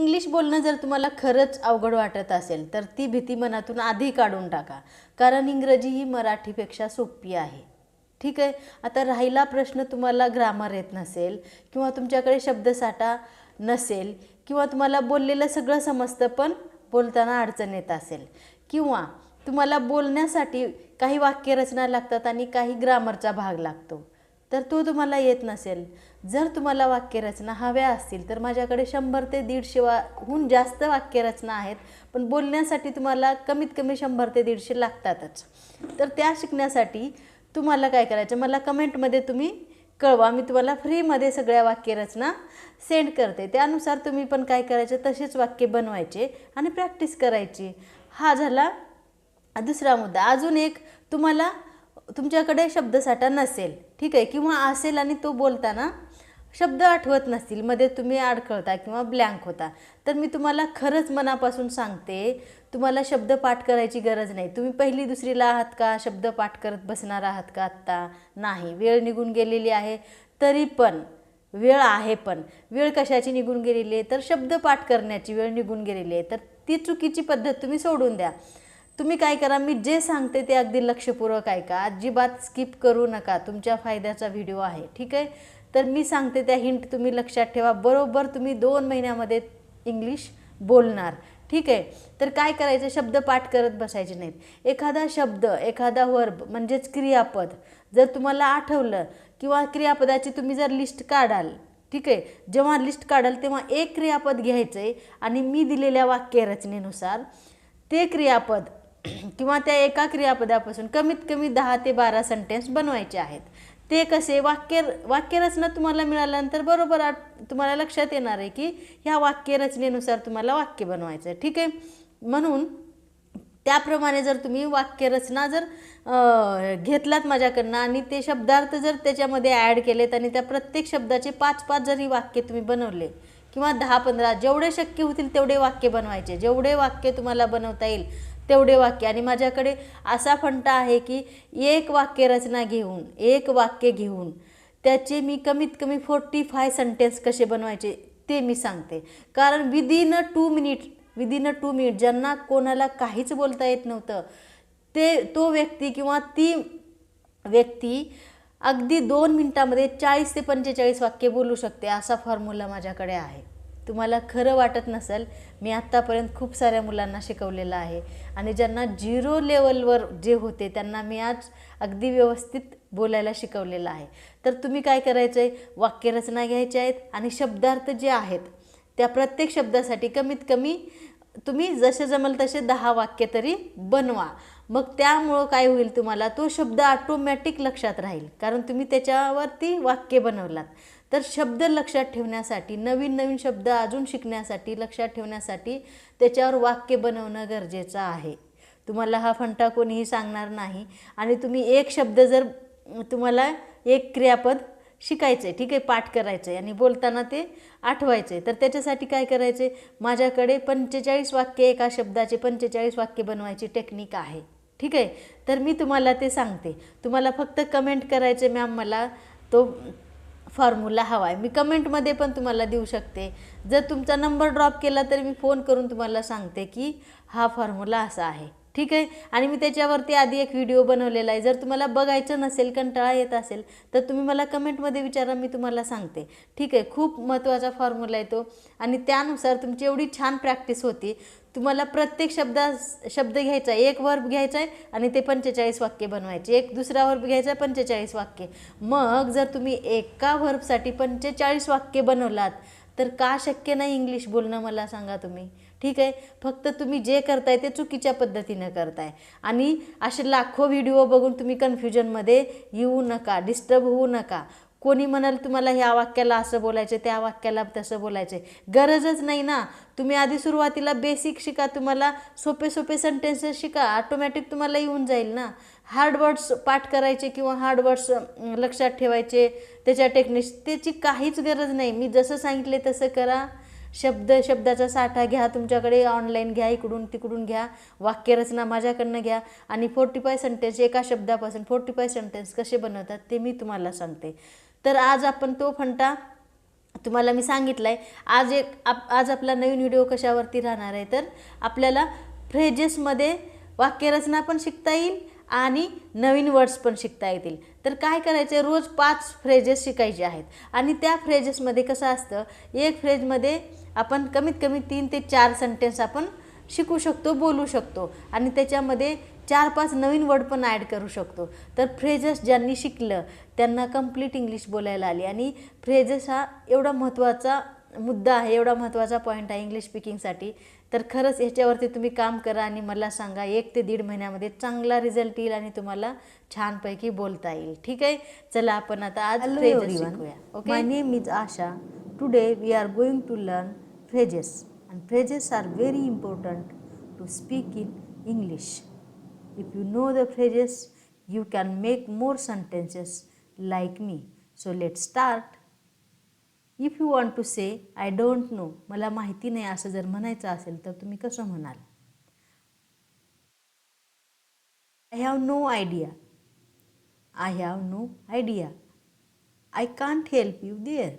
English बोलणं जर तुम्हाला खरंच अवघड वाटत असेल तर ती भीती मनातून आधी काढून टाका. कारण इंग्रजी ही मराठीपेक्षा सोपी आहे. ठीक आहे? आता राहिला प्रश्न तुम्हाला ग्रामर येत नसेल किंवा तुमच्याकडे शब्दसाठा नसेल किंवा तुम्हाला बोललेलं सगळं समजतं पण बोलताना अडचण येत असेल किंवा तुम्हाला बोलण्यासाठी काही वाक्यरचना लागतात आणि काही ग्रामरचा भाग लागतो. तर तो तुम्हाला येत नसेल. जर तुम्हाला वाक्यरचना हव्या असतील तर माझ्याकडे शंभर ते दीडशे वाहून जास्त वाक्यरचना आहेत पण बोलण्यासाठी तुम्हाला कमीत कमी शंभर ते दीडशे लागतातच. तर त्या शिकण्यासाठी तुम्हाला काय करायचं? मला कमेंटमध्ये तुम्ही कळवा. मी तुम्हाला फ्रीमध्ये सगळ्या वाक्यरचना सेंड करते. त्यानुसार तुम्ही पण काय करायचं? तसेच वाक्य बनवायचे आणि प्रॅक्टिस करायची. हा झाला दुसरा मुद्दा. अजून एक तुम्हाला तुमच्याकडे शब्दसाठा नसेल ठीक आहे? किंवा असेल आणि तो बोलताना शब्द आठवत नसतील मध्ये तुम्ही अडखळता किंवा ब्लँक होता तर मी तुम्हाला खरंच मनापासून सांगते तुम्हाला शब्द पाठ करायची गरज नाही. तुम्ही पहिली दुसरीला आहात का? शब्द पाठ करत बसणार आहात का आत्ता? नाही. वेळ निघून गेलेली आहे तरी पण वेळ आहे पण. वेळ कशाची निघून गेलेली आहे? तर शब्द पाठ करण्याची वेळ निघून गेलेली आहे. तर ती चुकीची पद्धत तुम्ही सोडून द्या. तुम्ही काय करा मी जे सांगते ते अगदी लक्षपूर्वक ऐका. अजिबात स्किप करू नका. तुमच्या फायद्याचा व्हिडिओ आहे ठीक आहे? तर मी सांगते त्या हिंट तुम्ही लक्षात ठेवा. बरोबर तुम्ही दोन महिन्यामध्ये इंग्लिश बोलणार ठीक आहे? तर काय करायचं? शब्द पाठ करत बसायचे नाहीत. एखादा शब्द एखादा वर्ब म्हणजेच क्रियापद जर तुम्हाला आठवलं किंवा क्रियापदाची तुम्ही जर लिस्ट काढाल ठीक आहे? जेव्हा लिस्ट काढाल तेव्हा एक क्रियापद घ्यायचं आहे आणि मी दिलेल्या वाक्यरचनेनुसार ते क्रियापद किंवा त्या एका क्रियापदापासून कमीत कमी दहा ते बारा सेंटेन्स बनवायचे आहेत. ते कसे? वाक्य वाक्यरचना तुम्हाला मिळाल्यानंतर बरोबर तुम्हाला लक्षात येणार आहे की ह्या वाक्यरचनेनुसार तुम्हाला वाक्य बनवायचं आहे. ठीक आहे? म्हणून त्याप्रमाणे जर तुम्ही वाक्यरचना जर घेतलात माझ्याकडनं आणि ते शब्दार्थ जर त्याच्यामध्ये ॲड केलेत आणि त्या प्रत्येक शब्दाचे पाच पाच जरी वाक्य तुम्ही बनवले किंवा दहा पंधरा जेवढे शक्य होतील तेवढे वाक्य बनवायचे. जेवढे वाक्य तुम्हाला बनवता येईल तेवढे वाक्य. आणि माझ्याकडे असा फंटा आहे की एक वाक्यरचना घेऊन एक वाक्य घेऊन त्याचे मी कमीत कमी फोर्टी फाय सेंटेन्स कसे बनवायचे ते मी सांगते. कारण within a two minute within a two minute ज्यांना कोणाला काहीच बोलता येत नव्हतं ते तो व्यक्ती किंवा ती व्यक्ती अगदी दोन मिनटामध्ये चाळीस ते पंचेचाळीस वाक्य बोलू शकते असा फॉर्म्युला माझ्याकडे आहे. तुम्हाला खरं वाटत नसेल मी आत्तापर्यंत खूप साऱ्या मुलांना शिकवलेलं आहे. आणि ज्यांना झिरो लेवलवर जे होते त्यांना मी आज अगदी व्यवस्थित बोलायला शिकवलेलं आहे. तर तुम्ही काय करायचं आहे वाक्यरचना घ्यायच्या आहेत आणि शब्दार्थ जे आहेत त्या प्रत्येक शब्दासाठी कमीत कमी तुम्ही जसे जमल तसे दहा वाक्य तरी बनवा. मग त्यामुळं काय होईल तुम्हाला? तो शब्द ऑटोमॅटिक लक्षात राहील. कारण तुम्ही त्याच्यावरती वाक्य बनवलात. तर शब्द लक्षात ठेवण्यासाठी नवीन नवीन शब्द अजून शिकण्यासाठी लक्षात ठेवण्यासाठी त्याच्यावर वाक्य बनवणं गरजेचं आहे. तुम्हाला हा फंटा कोणीही सांगणार नाही आणि तुम्ही एक शब्द जर तुम्हाला एक क्रियापद शिकायचं आहे ठीक आहे पाठ करायचं आहे आणि बोलताना ते आठवायचं आहे तर त्याच्यासाठी काय करायचं आहे माझ्याकडे पंचेचाळीस वाक्य एका शब्दाचे पंचेचाळीस वाक्य बनवायची टेक्निक आहे. ठीक आहे? तर मी तुम्हाला ते सांगते. तुम्हाला फक्त कमेंट करायचे मॅम मला तो फॉर्म्युला हवा आहे मी कमेंटमध्ये पण तुम्हाला देऊ शकते. जर तुमचा नंबर ड्रॉप केला तर मी फोन करून तुम्हाला सांगते की हा फॉर्म्युला असा आहे. ठीक आहे? आणि मी त्याच्यावरती आधी एक व्हिडिओ बनवलेला आहे. जर तुम्हाला बघायचं नसेल कंटाळा येत असेल तर तुम्ही मला कमेंटमध्ये विचारा मी तुम्हाला सांगते. ठीक आहे? खूप महत्त्वाचा फॉर्म्युला आहे तो. आणि त्यानुसार तुमची एवढी छान प्रॅक्टिस होती. तुम्हाला प्रत्येक शब्दा शब्द घ्यायचा आहे. एक वर्ब घ्यायचा आहे आणि ते पंचेचाळीस वाक्य बनवायचे. एक दुसरा वर्ब घ्यायचा आहे पंचेचाळीस वाक्य. मग जर तुम्ही एका वर्बसाठी पंचेचाळीस वाक्य बनवलात तर का शक्य नाही इंग्लिश बोलणं मला सांगा तुम्ही? ठीक आहे? फक्त तुम्ही जे करताय ते चुकीच्या पद्धतीनं करताय. आणि असे लाखो व्हिडिओ बघून तुम्ही कन्फ्युजनमध्ये येऊ नका डिस्टर्ब होऊ नका. कोणी म्हणाल तुम्हाला ह्या वाक्याला असं बोलायचं त्या वाक्याला तसं बोलायचं गरजच नाही ना. तुम्ही आधी सुरुवातीला बेसिक शिका तुम्हाला सोपे सोपे सेंटेन्सेस शिका ऑटोमॅटिक तुम्हाला येऊन जाईल ना. हार्ड वर्ड्स पाठ करायचे किंवा हार्ड वर्ड्स लक्षात ठेवायचे त्याच्या टेक्निक्स त्याची काहीच गरज नाही. मी जसं सांगितले तसं करा. शब्द शब्दाचा साठा घ्या तुमच्याकडे ऑनलाईन घ्या इकडून तिकडून घ्या वाक्यरचना माझ्याकडनं घ्या आणि फोर्टी फाय सेंटेन्स एका शब्दापासून फोर्टी फाय सेंटेन्स कसे बनवतात ते मी तुम्हाला सांगते. तर आज आपण तो फंटा तुम्हाला मी सांगितलं आहे आज एक आप आज आपला नवीन व्हिडिओ कशावरती राहणार आहे? तर आपल्याला फ्रेजेसमध्ये वाक्यरचना पण शिकता येईल आणि नवीन वर्ड्स पण शिकता येतील. तर काय करायचं रोज पाच फ्रेजेस शिकायचे आहेत. आणि त्या फ्रेजेसमध्ये कसं असतं? एक फ्रेजमध्ये आपण कमीत कमी तीन ते चार सेंटेन्स आपण शिकू शकतो बोलू शकतो आणि त्याच्यामध्ये चार पाच नवीन वर्ड पण ॲड करू शकतो. तर फ्रेजेस ज्यांनी शिकलं त्यांना कंप्लीट इंग्लिश बोलायला आली. आणि फ्रेजेस हा एवढा महत्त्वाचा मुद्दा आहे एवढा महत्त्वाचा पॉईंट आहे इंग्लिश स्पीकिंगसाठी तर खरंच ह्याच्यावरती तुम्ही काम करा आणि मला सांगा एक ते दीड महिन्यामध्ये चांगला रिझल्ट येईल आणि तुम्हाला छानपैकी बोलता येईल. ठीक आहे? चला आपण आता आज everyone. शिकूया. Okay name is Asha. Today we are going to learn phrases. And phrases are very important to speak in English. If you know the phrases, you can make more sentences like me. So let's start. If you want to say I don't know, मला माहिती नाही असं जर म्हणायचं असेल तर तुम्ही कसं म्हणाल I have no idea I have no idea I can't help you there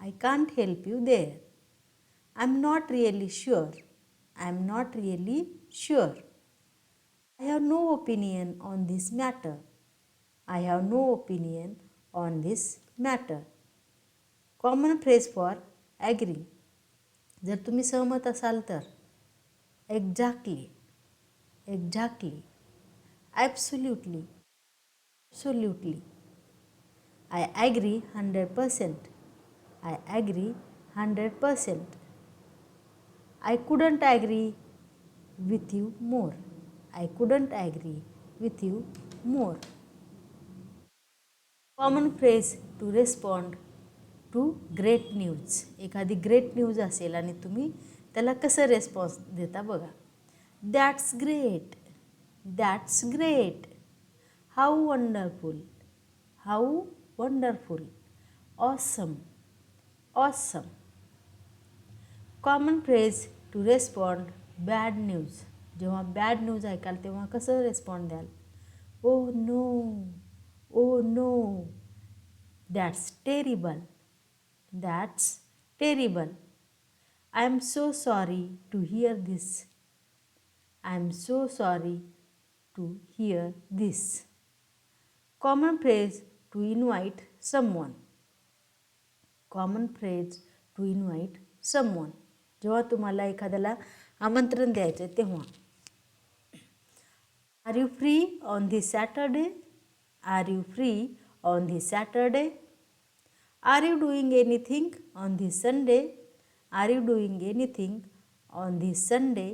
I can't help you there I am not really sure I am not really sure I have no opinion on this matter I have no opinion on this matter common phrase for agree जर तुम्ही सहमत असाल तर. Exactly exactly absolutely absolutely I agree hundred percent I agree hundred percent I couldn't agree with you more I couldn't agree with you more common phrase to respond to great news एखादी great news असेल आणि तुम्ही त्याला कसं response देता बघा. That's great that's great how wonderful how wonderful awesome awesome common phrase to respond bad news जेव्हा bad news ऐकाल तेव्हा कसं रेस्पॉन्ड द्याल? ओ no oh no that's terrible that's terrible I am so sorry to hear this I am so sorry to hear this common phrase to invite someone common phrase to invite someone जेव्हा तुम्हाला एखाद्याला आमंत्रण द्यायचं आहे तेव्हा. Are you free on the Saturday are you free on the Saturday are you doing anything on the Sunday are you doing anything on the Sunday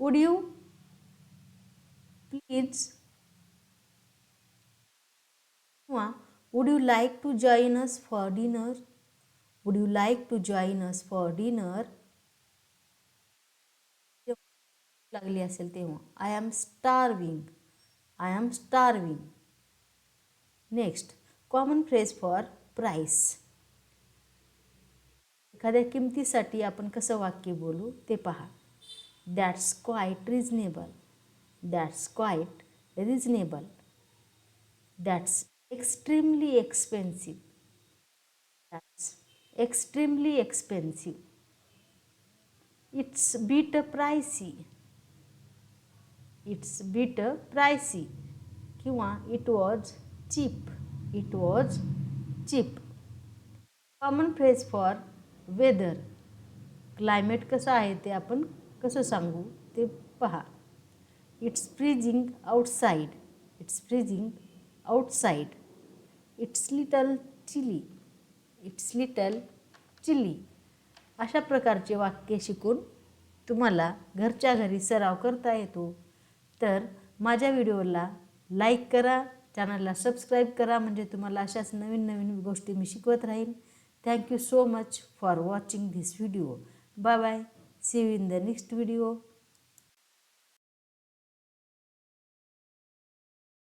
would you please किंवा would you like to join us for dinner would you like to join us for dinner लागली असेल तेव्हा. I am starving I am starving next common phrase for price एखाद्या किमतीसाठी आपण कसं वाक्य बोलू ते पहा. That's quite reasonable that's quite reasonable that's extremely expensive extremely expensive it's bit pricey it's bit pricey किंवा it was cheap it was cheap common phrase for weather climate कसं आहे ते आपण कसं सांगू ते पहा. It's freezing outside it's freezing outside it's little chilly it's little chilly अशा प्रकारचे वाक्य शिकून तुम्हाला घरच्या घरी सराव करता येतो. तर माझ्या व्हिडिओला लाईक करा चॅनलला सबस्क्राईब करा म्हणजे तुम्हाला अशाच नवीन नवीन गोष्टी मी शिकवत राहीन. Thank you so much for watching this video bye bye see you in the next video